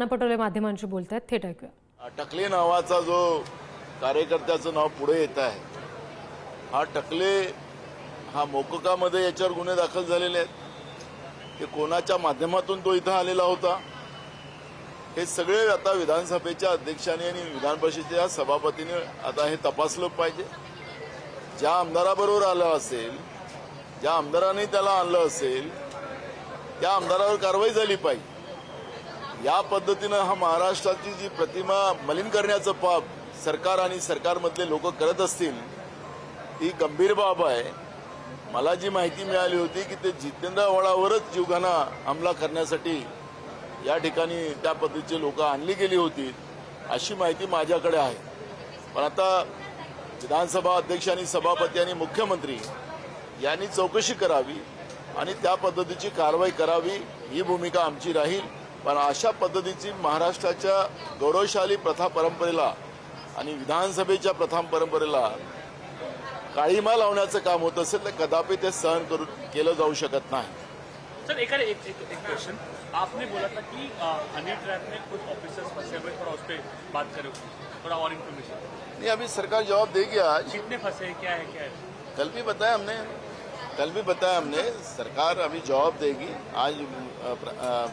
नाना पटोले माध्यमांशी बोलत आहेत थेट ऐकूया. टकले नावाचा जो कार्यकर्त्याचं नाव पुढे येत आहे हा टकले हा मोककामध्ये याच्यावर गुन्हे दाखल झालेले आहेत. ते कोणाच्या माध्यमातून तो इथं आलेला होता? हे सगळे आता विधानसभेच्या अध्यक्षांनी आणि विधान परिषदेच्या सभापतीने आता हे तपासलं पाहिजे. ज्या आमदाराबरोबर आलं असेल ज्या आमदाराने त्याला आणलं असेल त्या आमदारावर कारवाई झाली पाहिजे. या पद्धतीनं हा महाराष्ट्राची जी प्रतिमा मलिन करण्याचं पाप सरकार आणि सरकारमधले लोक करत असतील ही गंभीर बाब आहे. मला जी माहिती मिळाली होती की ते जितेंद्र आव्हाडावरच जीवघाना हमला करण्यासाठी या ठिकाणी त्या पद्धतीचे लोक आणली गेली होती अशी माहिती माझ्याकडे आहे. पण आता विधानसभा अध्यक्ष आणि सभापती आणि मुख्यमंत्री यांनी चौकशी करावी आणि त्या पद्धतीची कारवाई करावी ही भूमिका आमची राहील. पण अशा पद्धतीची महाराष्ट्राच्या गौरवशाली प्रथा परंपरेला आणि विधानसभेच्या प्रथा परंपरेला काळीमा लावण्याचं काम होत असेल तर कदापि ते सहन करून केलं जाऊ शकत नाही. सर एक एक एक, एक क्वेश्चन आपने बोला था कि हनी ट्रैप में कुछ ऑफिसर्स फंसे हुए थोड़ा उस पर बात करो थोड़ा और इन्फॉर्मेशन नहीं अभी सरकार जवाब देगी आज कितने फंसे क्या है क्या है? कल भी बताया हमने। कल भी बताया हमने सरकार अभी जवाब देगी। आज प्र- आ,